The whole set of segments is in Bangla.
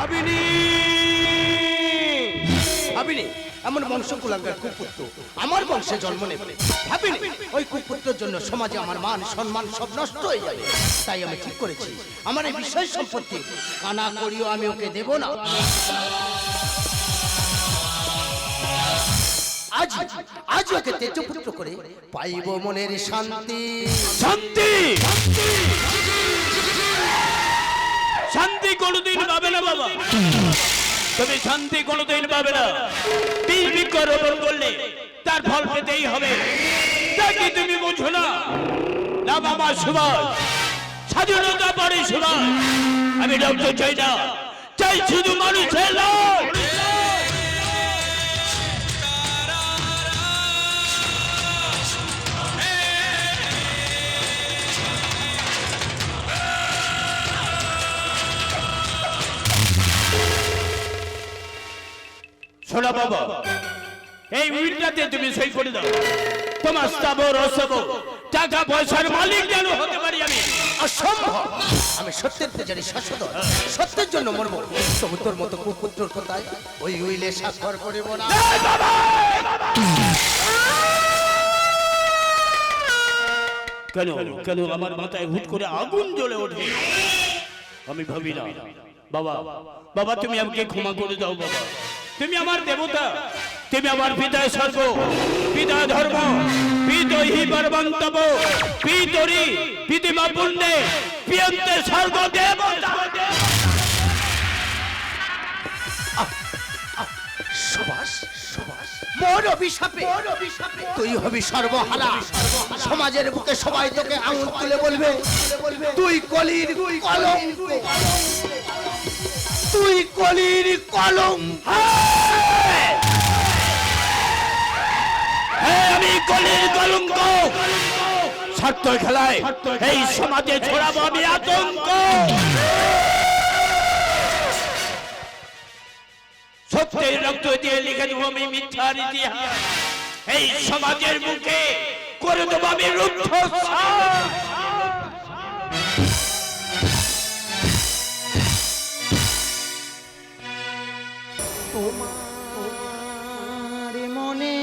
ভাবিনি। ভাবিনি এমন বংশ কুলাঙ্গার কুপুত্র। আমার বংশে জন্ম নেবে। ভাবিনি ওই কুপুত্রের জন্য সমাজে আমার মান সম্মান সব নষ্ট হয়ে যাবে। তাই আমি ঠিক করেছি। আমার এই বিষয় সম্পত্তি কানা করিও আমি ওকে দেব না। আজ আজ ওকে তেজপুত্র করে পাইব মনের শান্তি। শান্তি! শান্তি! কোনোদিন পাবে না বাবা। তুমি শান্তি কোনোদিন পাবে না। বীজ রোপণ করলে তার ফল পেতেই হবে। তাকে তুমি বুঝো না? না বাবা সুভাষ। স্বাধীনতা পরে সুভাষ। আমি ডক্টর চাই না। চাই শুধু মানুষের এই তুমি সই করে দাও। তোমার স্থাবর অস্থাবর টাকা পয়সার মালিক যেন হতে পারি আমি। অসম্ভব। আমি সত্যের পূজারি শাশ্বত। সত্যের জন্য মরবো। তবু তোর মতো কুপুত্রর কোথায়? ওই উইলে স্বাক্ষর করিব না। কেন? কেন আমার মাথায় হুট করে আগুন জ্বলে ওঠে? আমি ভাবি না। বাবা বাবা তুমি আমাকে ক্ষমা করে দাও বাবা। তুমি আমার দেবতা। তুমি আমার পিতা স্বর্গ পিতা ধর্ম পিত হি পিতরি পিতিমা পুণ্যে পিয়ন্তে স্বর্গ দেবতা সুভাষ সুভাষ মোর অভিশাপে। তুই হবি সর্বহারা। সমাজের বুকে সবাই তোকে আঙুল তুলে বলবে তুই কলির কলঙ্ক। তুই কলির কলম হ্যাঁ আমি কলির কলঙ্ক। স্বার্থ খেলায় এই সমাজে ছড়াবো আমি আতঙ্ক। সত্যের রক্ত দিয়ে লিখে দেবো আমি মিথ্যার ইতিহাস। এই সমাজের মুখে করে দেবো আমি রুদ্ধ তোমার মনে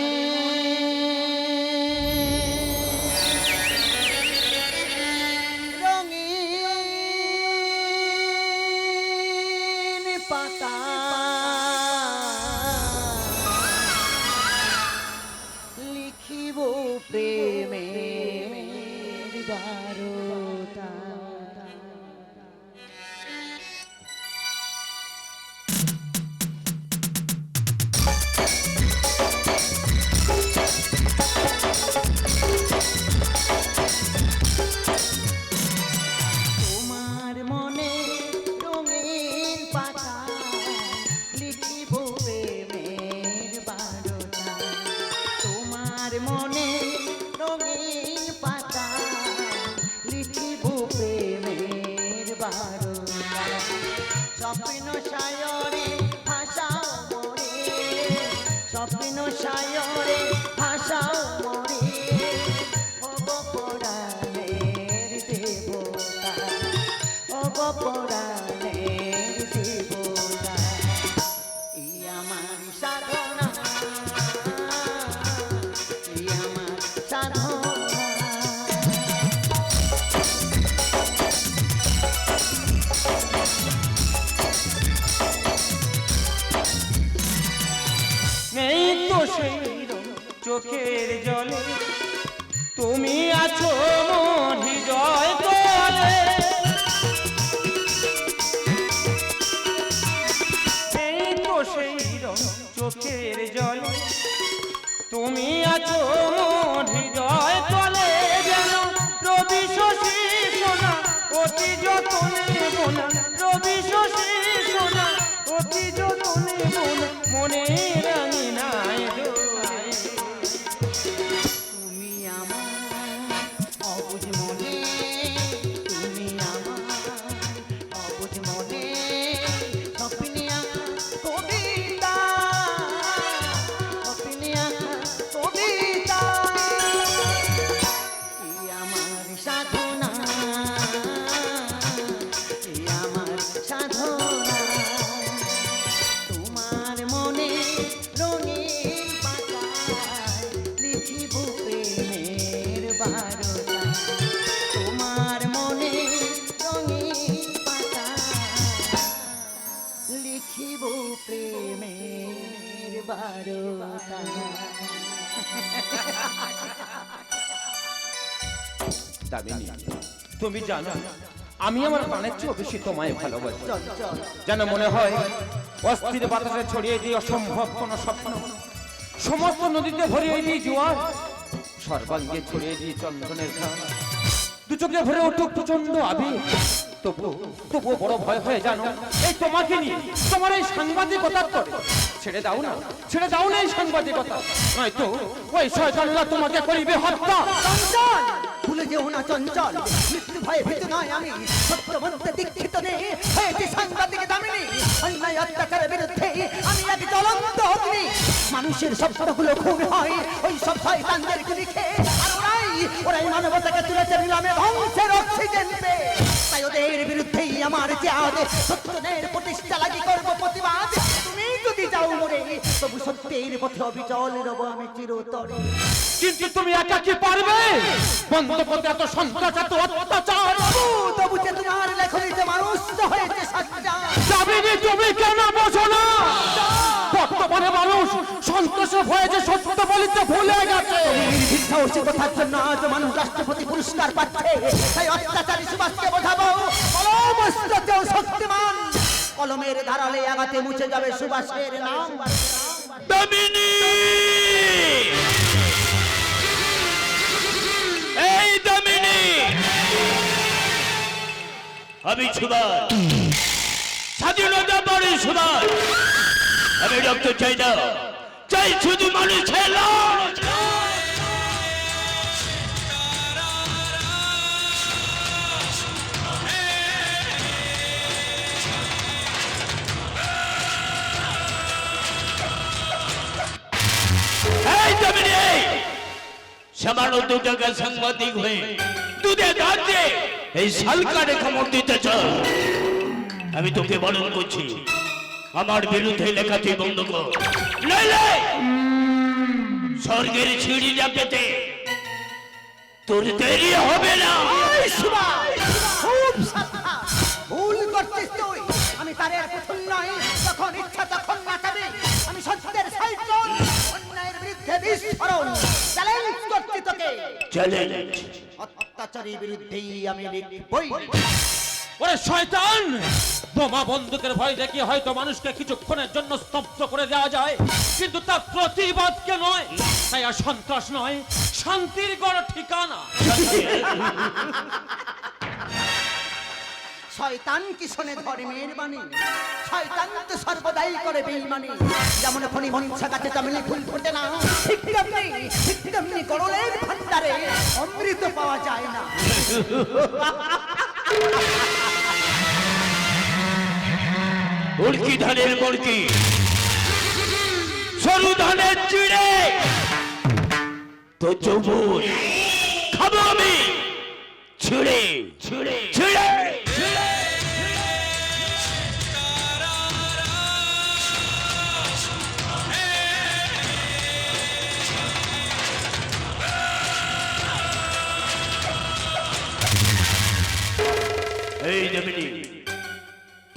লিখিব প্রেমের বারতা স্বপ্ন সায়রে ভাষা স্বপ্ন সায়রে চোখের জলে। তুমি আছো মন হৃদয় তলে যেন। রবি শশী সোনা, অতি যতনে বোনা। রবি শশী মনে রাঙি নাই তুমি জানো, আমি আমার প্রাণের চেয়েও বেশি তোমায় ভালোবাসি। যেন মনে হয়, অস্থির বাতাসে ছড়িয়ে দিয়ে অসম্ভব কোন স্বপ্ন। সমস্ত নদীতে ভরিয়ে দিই জোয়ার, সর্বাঙ্গে ছড়িয়ে দিই চন্দনের ঘাম দু চোখে ভরে উঠুক প্রচণ্ড আবেগ। তবু, তবুও বড় ভয় হয়ে জানো, এই তোমাকে নিয়ে তোমার এই ছেড়ে দাও না, ছেড়ে দাও না এই সাংবাদিকতা। ওই শয়তানরা তোমাকে করিবে হত্যা। ভুলে যেও না চঞ্চল, মৃত্যু ভয়ে ভীত নয় আমি। সাংবাদিক দামিনী। অন্যায় অত্যাচারের বিরুদ্ধে আমি এক জ্বলন্ত অগ্নি। মানুষের স্বপ্নগুলো খুন হয়, ওই সব শয়তানদের গুলি ওরাই ওরাই মানবতাকে তুলেছে নিলামে ধ্বংসের অক্সিজেন তাই ওদের বিরুদ্ধেই আমার যে সত্যদের প্রতিষ্ঠা লাগি করব প্রতিবাদ। তুমি যদি যাও মরে তবু সত্যের পথে অবিচল রব আমি চিরতরে। কিন্তু তুমি একা কি পারবে? বন্ধ করতে এত সন্ত্রাস এত অত্যাচার। তবু যে তোমার লেখনীতে মানুষ হয়েছে সাজ্জা যাবিনি তুমি কেন বসো না? বর্তমানে মানুষ সন্ত্রাসের ভয়ে যে সত্য বলিতে ভুলে গেছে। সাহসিকতার জন্য আজ মানুষ রাষ্ট্রপতি পুরস্কার পাচ্ছে। তাই অত্যাচারী সুভাষকে বোঝাবো কলমস্ততেও শক্তিমান। কলমের ধারালে আগাতে মুছে যাবে সুভাষের নাম। দামিনী! এই দামিনী! আমি সুভাষ স্বাধীনতা পরে সুভাষ আমি রক্ত চাই না। চাই শুধু মানুষের সামান্য দু টাকা সাংবাদিক হয়ে দুধে দাঁড়িয়ে এই সালকারে খবর দিতে চাও আমি তোকে বরণ করছি। আমার বিরুদ্ধে লেখা তুই বন্ধ কর। নইলে স্বর্গের পেতে তোর দেরি হবে না। ভুল করছিস তুই। আমি তারের পুতুল নয় যখন ইচ্ছা তখন নাচাবে আমি সত্যের সাইক্লোন অন্যায়ের বিরুদ্ধে বিস্ফোরণ। চ্যালেঞ্জ করছি তোকে। চ্যালেঞ্জ। অত্যাচারী বিরুদ্ধেই আমি লিখবই। ওরে শয়তান! বোমা বন্দুকের ভয় দেখি হয়তো মানুষকে কিছুক্ষণের জন্য স্তব্ধ করে দেওয়া যায়। কিন্তু তার প্রতিবাদকে নয়? তাই আর সন্ত্রাস নয়। শান্তির গড় ঠিকানা। শয়তান কি শোনে ধর্মের বাণী শয়তান তো সর্বদাই করে বেইমানি। যেমন ফণি মনসা গাছে চামেলি ফুল ফোটে না। ঠিক তেমনি ঠিক তেমনি গরলের ভান্ডারে অমৃত পাওয়া যায় না। উড়কি ধানের মুড়কি সরু ধানের চিড়ে। তো চবুর খাব আমি। ছিড়ে ছিড়ে।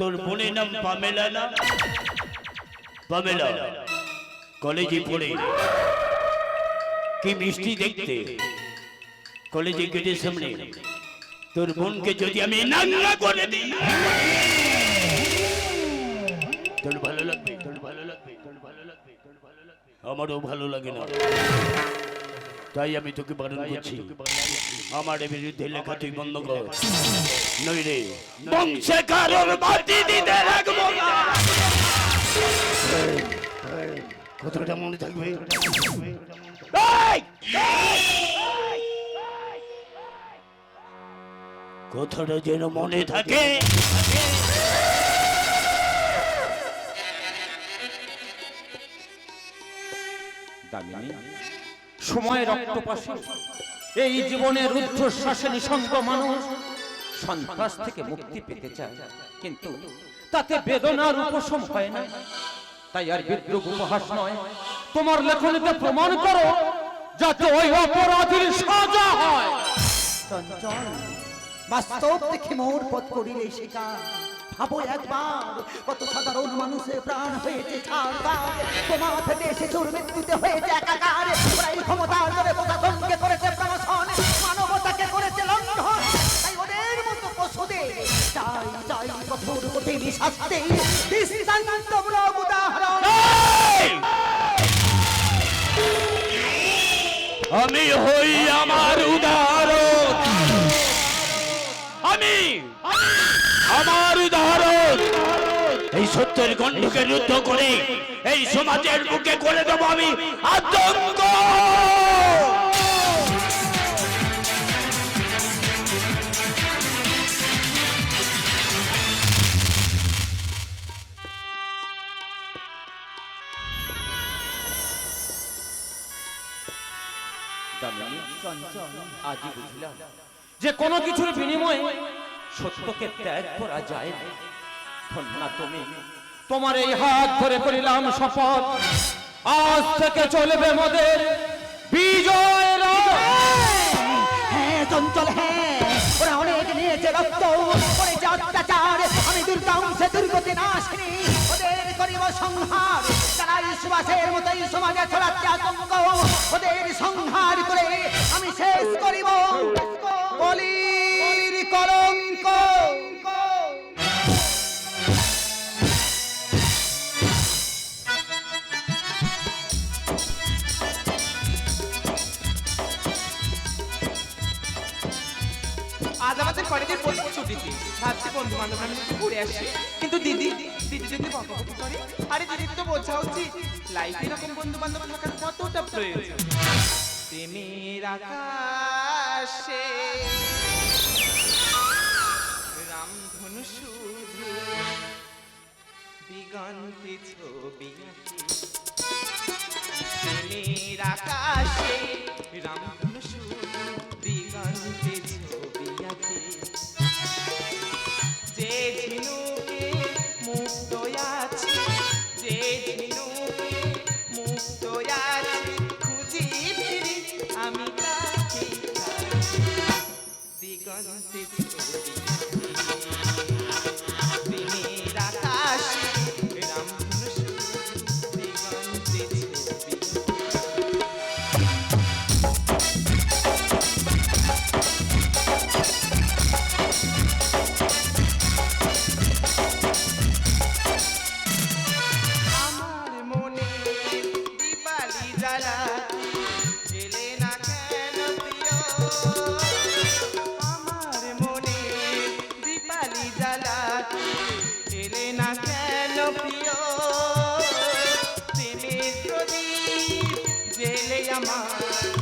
তোর বোনের নাম পামেলা না? পামেলা কলেজে পড়ে। কি মিষ্টি দেখতে? কলেজে গেটের সামনে। তোর বোনকে যদি আমি নাঙ্গা করে দিই। তোর ভালো লাগবে তোর ভালো লাগবে তোর ভালো লাগবে তোর ভালো লাগবে। আমারও ভালো লাগে না। তাই আমি তোকে বারণ করছি। আমার বিরুদ্ধে লেখা তুই বন্ধ কর। বংশে কারোর বাতি দিতে রাখব না কথাটা মনে থাকবে? এই! কথাটা যেন মনে থাকে। দামিনী সময় রক্তপাশে। এই জীবনের রুদ্ধশ্বাসে নিঃসঙ্গ মানুষ সন্ত্রাস থেকে মুক্তি পেতে চায়। কিন্তু তাতে বেদনার উপশম হয় না। তাই আর বিদ্রুপ উপহাস নয়। তোমার লেখনীতে প্রমাণ করো যাতে ওই অপরাধীর সাজা হয়। চঞ্চল বাস্তব দেখে মোর পথ করিলে শিকার ভাবো একবার কত সাধারণ মানুষের প্রাণ হয়েছে ছাড়বার। তোমার থেকে শিশুর মৃত্যুতে হয়েছে একাকার। এই ক্ষমতার প্রশাসনকে করেছে প্রমোশন। কঠিন শাস্তি দৃষ্টান্তমূলক উদাহরণ! আমি হই আমার উদাহরণ। আমি আমার উদাহরণ। এই সত্যের গণ্ডকে রুদ্ধ করে, এই সমাজের বুকে করে দেবো আমি আতঙ্ক। আজই বুঝলাম যে কোনো কিছুর বিনিময়ে সত্যকে ত্যাগ করা যায় না। ধন্যা তুমি। তোমার এই হাত ধরে করিলাম শপথ, আজ থেকে চলবে মোদের বিজয় হ্যাঁ চঞ্চল হ্যাঁ। ওরা অনেক নিয়েছে রক্ত। অত্যাচার, আমি দুর্গাংশে দুর্গতি নাশিনি ওদের করিব সংহার তারা ঈশ্বাসের মতোই সমাজে ছড়াচ্ছে আতঙ্ক, ওদের সংহার করে আমি শেষ করিব। কলির কলঙ্ক আমাদের কলেজের ছুটিতে ভাবছি বন্ধু বান্ধব আমি ঘুরে আসি। কিন্তু দিদি দিদি যদি বকাবকি করে, আরে দিদির তো বোঝা উচিত। লাইফে এরকম বন্ধু বান্ধব থাকার কতটা প্রয়োজন? প্রেমের আকাশে। রামধনু শুধু দিগন্তে ছবি। প্রেমের আকাশে। আকাশে আমার।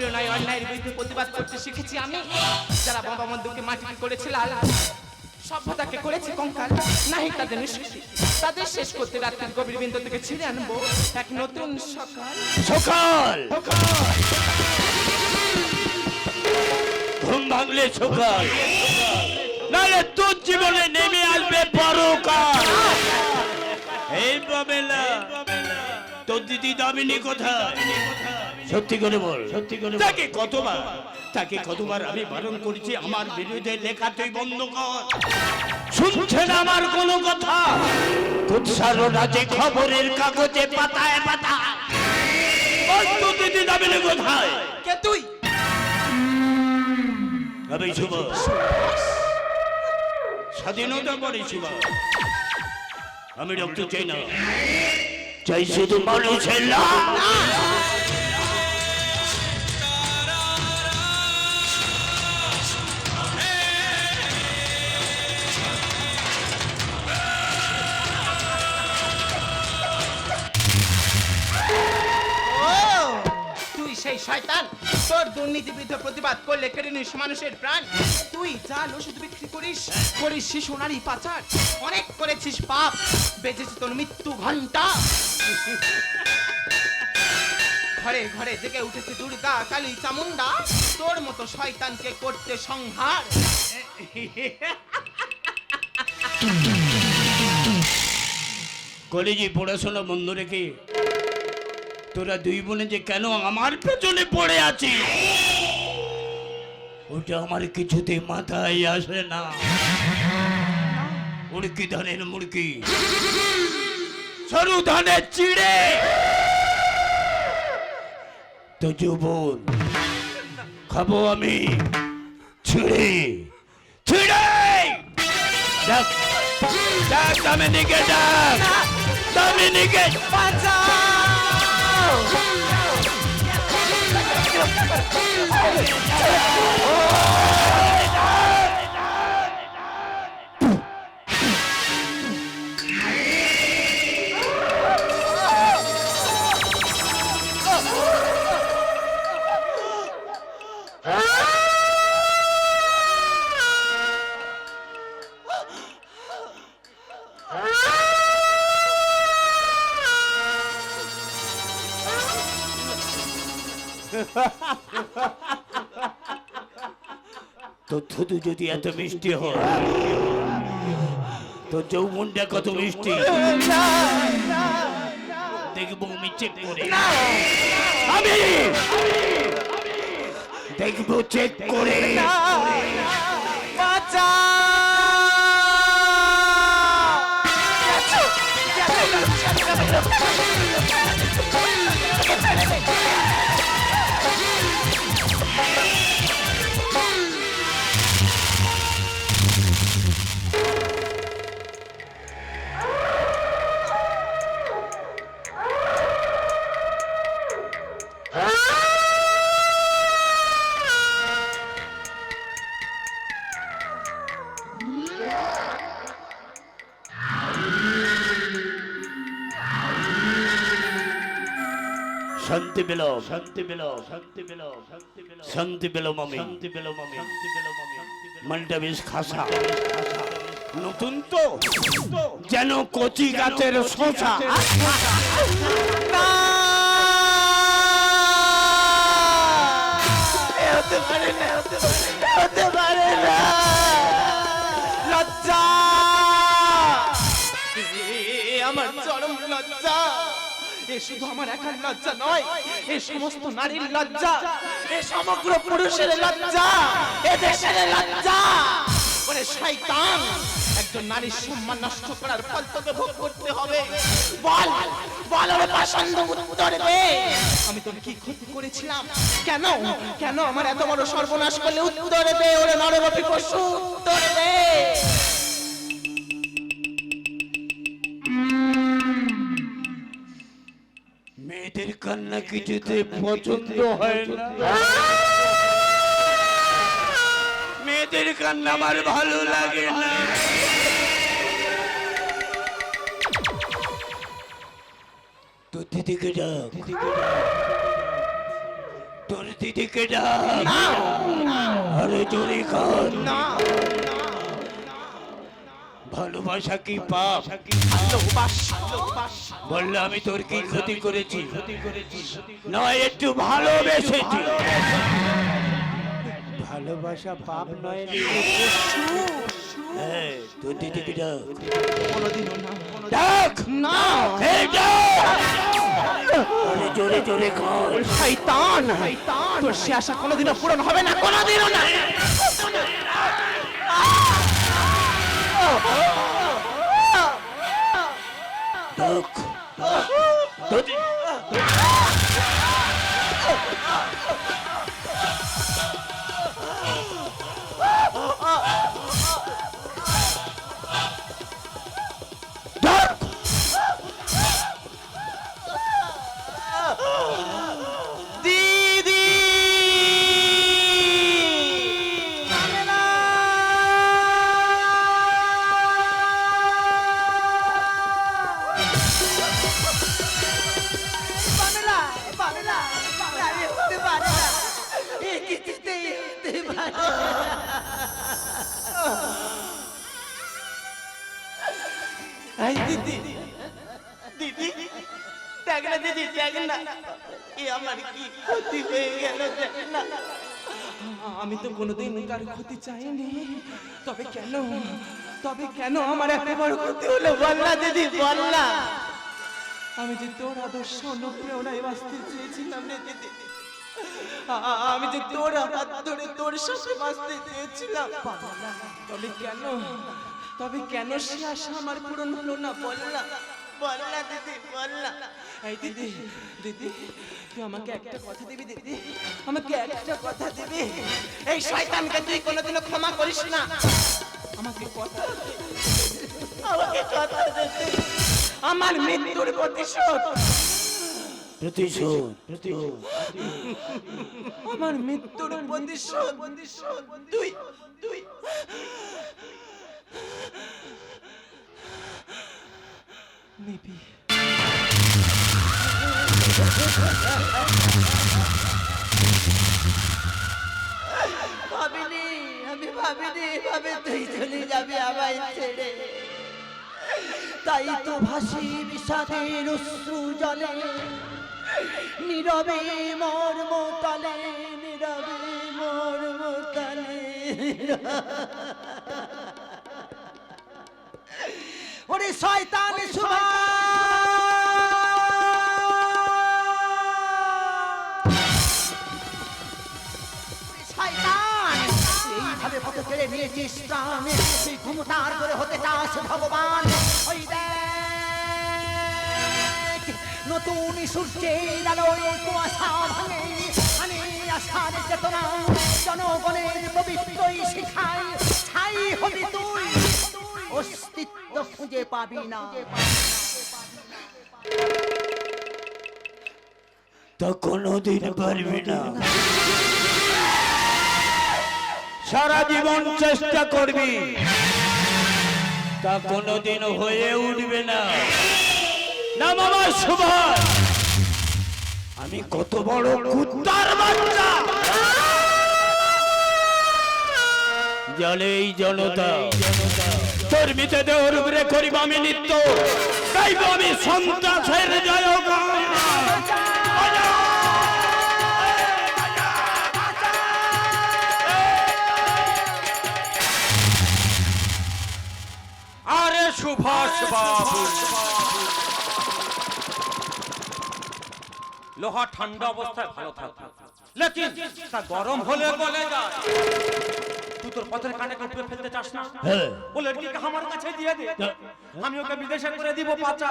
অনুপ্রেরণায় অন্যায়ের বিরুদ্ধে প্রতিবাদ করতে শিখেছি আমি। যারা বাবা বন্ধুকে মাটি করেছে লাল সভ্যতাকে করেছে কঙ্কাল নাহি তাদের নিষ্কৃতি। তাদের শেষ করতে রাত্রির গভীর বিন্দু থেকে ছিঁড়ে আনব এক নতুন সকাল। সকাল! ঘুম ভাঙলে সকাল। নাহলে তোর জীবনে নেমে আসবে পরকাল। এই বাবেলা তোর দিদি দামিনী কোথায়? সত্যি করে বল সত্যি করে তাকে কতবার তাকে কতবার আমি বারণ করেছি আমার বিরুদ্ধে লেখা তুই বন্ধ কর। শুনছে না আমার কোনো কথা? কুৎসারো রাজে খবরের কাগজে পাতায় পাতায় প্রস্তুতি যাবে না কোথায়? কে তুই? আমি শুভ। স্বাধীনতা পরে শুভ। আমি রক্ত চাই না। চাই শুধু মানুষের লাভ সেই শয়তান। তোর দুর্নীতি বিরুদ্ধে প্রতিবাদ করলে কেড়ে নিস মানুষের প্রাণ। তুই যা ওষুধ বিক্রি করিস করিস শিশু নারী পাচার। অনেক করেছিস পাপ, বেঁচেছে তোর মৃত্যু ঘণ্টা ঘরে ঘরে জেগে উঠেছে দুর্গা কালী চামুন্ডা তোর মতো শয়তানকে করতে সংহার। কলেজে পড়াশোনা বন্ধ রেখে তোরা দুই বোনে যে কেন আমার পেছনে পড়ে আছিস? ওটা আমার কিছুতে মাথায় আসে না। উড়কি ধানের মুড়কি সরু ধানের চিড়ে। তো যুবন, খাব আমি ছিঁড়ে। ছিঁড়ে! ডাক ডাক দামিনীকে ডাক দামিনীকে Oh! তোর থুতু যদি এত মিষ্টি হয় তোর যৌবনটা কত মিষ্টি? দেখব আমি চেক করে। আমি! দেখব চেক করে। শান্তি শান্তি পেল শান্তি পেল শান্তি পেল শান্তি পেল মামি। শান্তি পেল মামি। শান্তি পেল মামি মনটা বেশ খাসা। নতুন তো। যেন কচি গাছের লজ্জা। আমার চরম লজ্জা। শুধু আমার একার লজ্জা নয়, এ সমস্ত নারীর লজ্জা, এ সমগ্র পুরুষের লজ্জা, এ দেশের লজ্জা। ওরে শয়তান, একজন নারীর সম্মান নষ্ট করার ফল তোকে ভোগ করতে হবে। বল বল ওরে উত্তর দে। আমি তোর কি ক্ষতি করেছিলাম? কেন কেন আমার এত বড় সর্বনাশ করলে উত্তর দে ওরে নররূপী পশু? উত্তর দে। মেয়েদের কান্না কিছুতে পছন্দ হয় না। মেয়েদের কান্না আমার ভালো লাগে না। তোর দিদিকে ডাক। তোর দিদিকে ডাক। আরে জোরে কান ভালোবাসা কি পাপ? বললে আমি তোর কি ক্ষতি করেছি? নয় একটু ভালোবেসেছি। ভালোবাসা পাপ নয় হ্যাঁ, তোর দিদিকে ডাক? ডাক! না। জোরে জোরে শয়তান! তোর সে আশা কোনোদিনও পূরণ হবে না কোনোদিনও না। দিদি ক্ষতি হয়ে গেল না আমি তো কোনোদিন কার ক্ষতি চাইনি। তবে কেন? তবে কেন আমার এত বড় ক্ষতি হলো? বল না দিদি বল না আমি যে তোর আদর্শ অনুপ্রেরণায় বাঁচতে চেয়েছিলাম রে দিদি। আমি যে তোর হাত ধরে তোর সাথে বাঁচতে চেয়েছিলাম। তবে কেন? তবে কেন সে আশা আমার পূরণ হলো না? বল না বল দিদি বল না এই দিদি দিদি তুই আমাকে একটা কথা দিবি দিদি আমাকে একটা কথা দিবি? এই শয়তানকে তুই কোনোদিনও ক্ষমা করিস না। আমাকে কথা আমাকে কথা দে আমার মৃত্যুর প্রতিশোধ। প্রতিশোধ প্রতিশোধ। আমার মৃত্যুর প্রতিশোধ। তুই তুই। নিবি। ভাবিনি আমি ভাবিনি এভাবে তুই চলে যাবে আমায় ছেড়ে। তাই তো ভাসি বিষাদের অশ্রু জলে নীরবে মর্ম তলে নীরবে মর্ম তলে। ওরে শয়তান সুভা কেড়ে নিয়েছিস প্রাণ। তুই ক্ষমতার করে হতে চাস ভগবান। ওই দেখ, নতুন সূর্যের আলোয় কুয়াশা ভাঙে আনে আশার চেতনা। জনগণের পবিত্রই শিখায়, ছাই হবি তুই। অস্তিত্ব খুঁজে পাবি না। তা কোনোদিন পারবি না। সারা জীবন চেষ্টা করবি। তা কোনোদিন হয়ে উঠবে না। না মামা সুভাষ। আমি কত বড় কুত্তার বাচ্চা। জলেই জনতা। তোর মিতে দেহর উপরে করিব আমি নিত্য। গাইব আমি সন্ত্রাসের জয়গান। সুভাষ বাবু। লোহা ঠান্ডা অবস্থায় ভালো থাকে লেকিন তা গরম হলে গলে যায়। তুই তোর পথের কানে কাটবে ফেলতে চাস না? হ্যাঁ। ও লড়কিকে আমার কাছে দিয়ে দে। আমি ওকে বিদেশে করে দিব পাচা।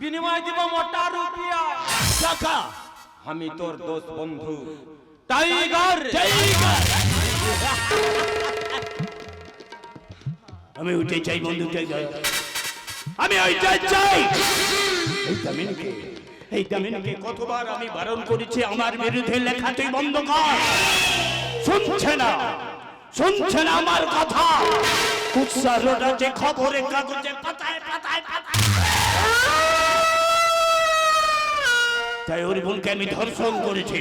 বিনিময় দিব মোটা রুপিয়া। টাকা আমি তোর দোস্ত বন্ধু। টাইগার। টাইগার। আমি উঠে চাই, বন্ধু টাইগার আমি ওইটাই চাই এই দামিনকে এই দামিনকে কতবার আমি বারণ করেছি আমার বিরুদ্ধে লেখা, তুই বন্ধ কর। শুনছে না শুনছে না আমার কথা। উৎসাহ যে খবরে কাগজে পাতায় পাতায় পাতায়। তাই ওর বোনকে আমি ধর্ষণ করেছি।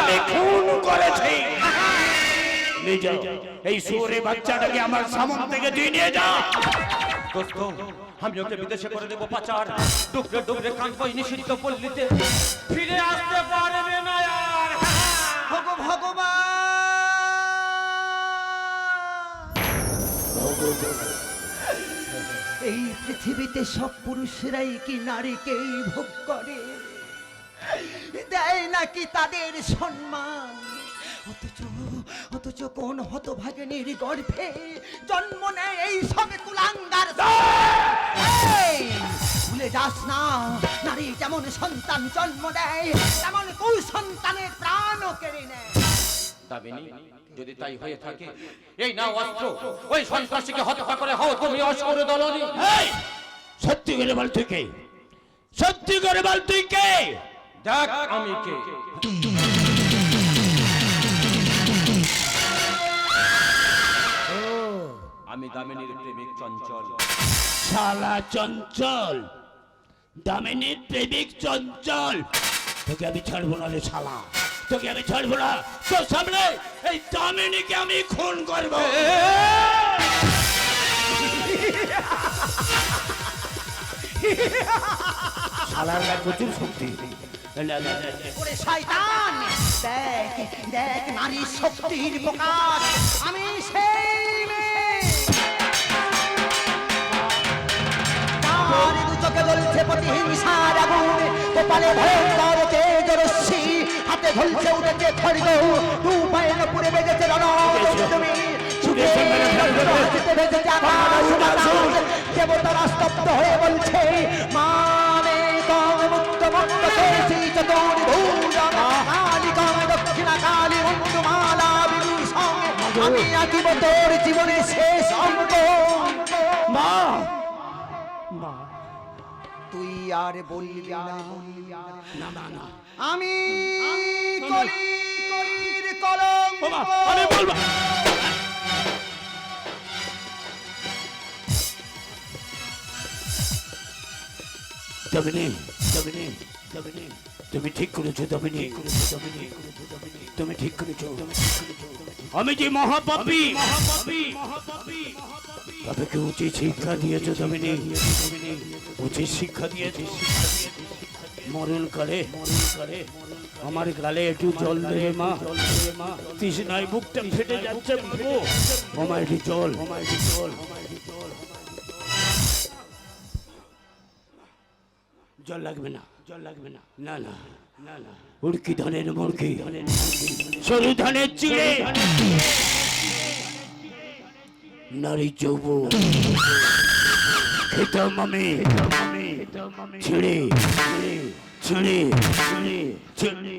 আমি খুন করেছি। নিয়ে যাও। এই শুয়োরে বাচ্চাটাকে আমার সামন থেকে দিয়ে নিয়ে যাও দোস্ত আমি ওকে বিদেশে করে দেবো পাচার। ডুবরে ডুবরে কাঁদবো নিষিদ্ধ পল্লীতে। ফিরে আসতে পারবে না আর। ভগবান! এই পৃথিবীতে সব পুরুষরাই কি নারীকেই ভোগ করে? দেয় নাকি তাদের সম্মান? অথচ অথচ কোন হতভাগিনীর গর্ভে জন্ম নেয় এই সবে কুলাঙ্গার ভুলে যাস না নারী যেমন সন্তান জন্ম দেয় তেমন কুল সন্তানের প্রাণও কেড়ে নেয়। যদি তাই হয়ে থাকে এই না অস্ত্র। ওই সন্ত্রাসীকে হত্যা করে হও তুমি দলনী। সত্যি করে বল তুই কে? সত্যি করে বল তুই কে? দেখ আমি কে। আমি দামিনীর প্রেমিক চঞ্চল। শালা চঞ্চল দামিনীর প্রেমিক চঞ্চল। তোকে আমি ছাড়বো না রে শালা তোকে আমি ছাড়বো না। তোর সামনে এই দামিনীকে আমি খুন করব। শালার গায়ে প্রচুর শক্তি। না, না, না, না। ওরে শয়তান দেখ দেখ নারী শক্তির প্রকাশ। আমি সেই চোখে জ্বলছে প্রতিহিংসার আগুন। কপালে ভয়ঙ্কর তেজ রশ্মি হাতে ঝলছে উঠেছে খড়গ। দু পায়ের উপরে বেজেছে। রণর তুমি দেবতারা স্তব্ধ হয়ে বলছে মানে কম মুক্ত মুক্ত কেশি চতুর্ভুজ কালী দক্ষিণা কালী বন্ধু মালা আমি আঁকিব তোর জীবনের শেষ অঙ্ক। মা। তুই আর বলবি না। না। না না আমি কলি কলির কলম আমি বলব। দামিনী দামিনী তুমি ঠিক করেছ দামিনী তুমি ঠিক করেছ আমি যে মহাপাপী বাবাকে উচিত শিক্ষা দিয়েছ দামিনী উচিত শিক্ষা দিয়েছ? মরণ কালে আমার গালে একটু জল দেবে মা। তৃষ্ণায় বুকটা ফেটে যাচ্ছে আমার একটু জল আমার একটু জল। জল লাগবে না, জল লাগবে না। না না না না। উড়কি ধনের মুরগি সরু ধনের চিড়ে। নারী যৌব খেতাম আমি ছিঁড়ে। ছিঁড়ে। ছিঁড়ে। ছিঁড়ে।